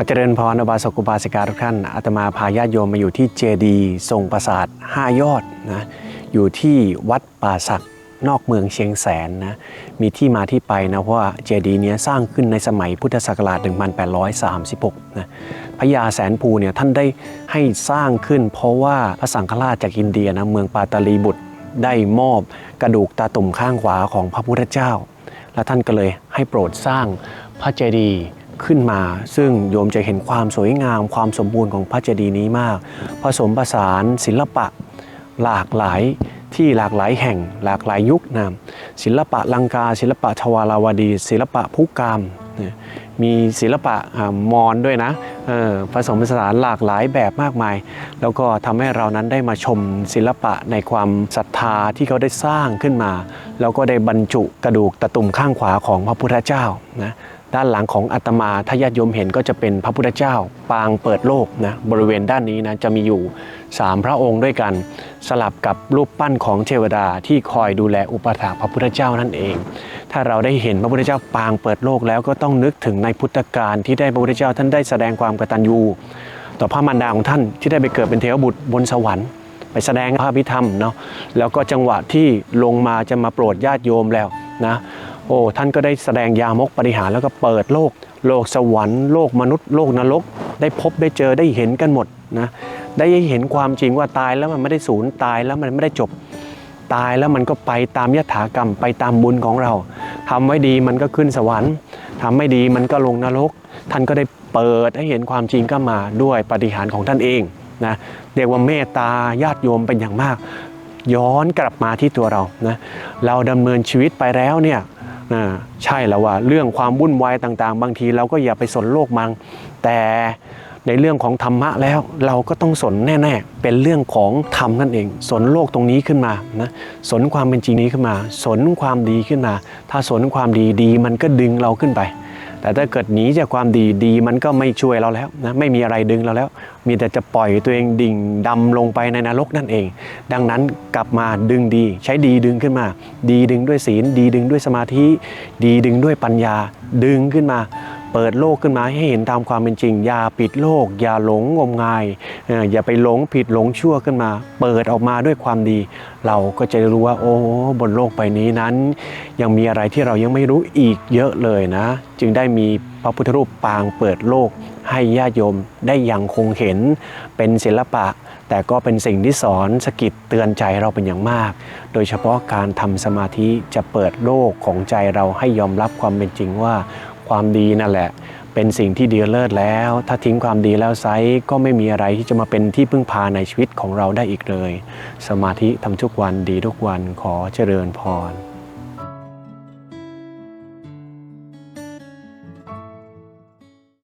ขอเจริญพรอบาสกุบาสิกาทุกท่านอาตมาพาญาติโยมมาอยู่ที่เจดีทรงปราสาท5ยอดนะอยู่ที่วัดป่าศักนอกเมืองเชียงแสนนะมีที่มาที่ไปนะเพราะว่าเจดีย์นี้สร้างขึ้นในสมัยพุทธศักราช 1836 นะพญาแสนภูเนี่ยท่านได้ให้สร้างขึ้น เพราะว่าพระสังฆราชจากอินเดียนะเมืองปาตาลีบุตรได้มอบกระดูกตาตุ่มข้างขวาของพระพุทธเจ้า และท่านก็เลยให้โปรดสร้างพระเจดีย์ ขึ้นมา ซึ่งโยมจะเห็นความสวยงาม ความสมบูรณ์ของพระเจดีย์นี้มาก ผสมผสานศิลปะหลากหลายที่หลากหลายแห่งหลากหลายยุคนะศิลปะลังกา ศิลปะทวาราวดี ศิลปะพุกาม มีศิลปะมอญด้วยนะผสมผสานหลากหลายแบบมากมาย แล้วก็ทำให้เรานั้นได้มาชมศิลปะในความศรัทธาที่เขาได้สร้างขึ้นมา แล้วก็ได้บรรจุกระดูกตะตุ่มข้างขวาของพระพุทธเจ้านะ ด้านหลังของอาตมาถ้าญาติโยมเห็นก็จะเป็นพระพุทธเจ้า ปางเปิดโลกนะบริเวณด้านนี้นะจะมีอยู่ 3 พระองค์ด้วยกัน สลับกับรูปปั้นของเทวดาที่คอยดูแลอุปถาพระพุทธเจ้านั่นเอง ถ้าเราได้เห็นพระพุทธเจ้าปางเปิดโลกแล้วก็ต้องนึกถึงในพุทธกาลที่ได้พระพุทธเจ้าท่านได้แสดงความกตัญญูต่อพระมารดาของท่านที่ได้ไปเกิดเป็นเทวบุตรบนสวรรค์ไปแสดงพระพิธรรมเนาะแล้วก็จังหวะที่ลงมาจะมาโปรดญาติโยมแล้วนะ โอ้ท่านก็ได้แสดงยามกปริหารแล้วก็เปิดโลก โลกสวรรค์โลกมนุษย์โลกนรก ได้พบได้เจอได้เห็นกันหมดนะได้เห็นความจริงว่าตายแล้วมันไม่ได้สูญตายแล้วมันไม่ได้จบตายแล้วมันก็ไปตามยถากรรมไปตามบุญของเราทำไว้ดีมันก็ขึ้นสวรรค์ทำไม่ดีมันก็ลงนรก ท่านก็ได้เปิดให้เห็นความจริงก็มาด้วยปฏิหารของท่านเองนะเรียกว่าเมตตาญาติโยมเป็นอย่างมาก ย้อนกลับมาที่ตัวเรานะเราดำเนินชีวิตไปแล้วเนี่ย นะใช่แล้วว่าเรื่องความวุ่นวายต่างๆ บางทีเราก็อย่าไปสนโลกมัง แต่ในเรื่องของธรรมะแล้วเราก็ต้องสนแน่ ๆ เป็นเรื่องของธรรมนั่นเอง สนโลกตรงนี้ขึ้นมานะสนความเป็นจริงนี้ขึ้นมา สนความดีขึ้นมา ถ้าสนความดีดีมันก็ดึงเราขึ้นไป แต่ถ้าเกิดหนีจากความดีดีมันก็ไม่ช่วยเราแล้วนะไม่มีอะไรดึงเราแล้ว มีแต่จะปล่อยตัวเองดิ่งดำลงไปในนรกนั่นเอง ดังนั้นกลับมาดึงดี ใช้ดีดึงขึ้นมา ดีดึงด้วยศีล ดีดึงด้วยสมาธิ ดีดึงด้วยปัญญาดึงขึ้นมา เปิดโลกขึ้นมาให้เห็นตามความเป็นจริง อย่าปิดโลก อย่าหลงงมงาย อย่าไปหลงผิดหลงชั่วขึ้นมา เปิดออกมาด้วยความดี เราก็จะรู้ว่า โอ้บนโลกใบนี้นั้น ยังมีอะไรที่เรายังไม่รู้อีกเยอะเลยนะ จึงได้มีพระพุทธรูปปางเปิดโลกให้ญาติโยมได้อยังคงเห็นเป็นศิลปะ แต่ก็เป็นสิ่งที่สอนสกิดเตือนใจเราเป็นอย่างมาก โดยเฉพาะการทำสมาธิจะเปิดโลกของใจเราให้ยอมรับความเป็นจริงว่า ความดีนั่นแหละ เป็นสิ่งที่ดีเลิศแล้ว ถ้าทิ้งความดีแล้วไซส์ก็ไม่มีอะไรที่จะมาเป็นที่พึ่งพาในชีวิตของเราได้อีกเลย สมาธิทำทุกวันดีทุกวันขอเจริญพร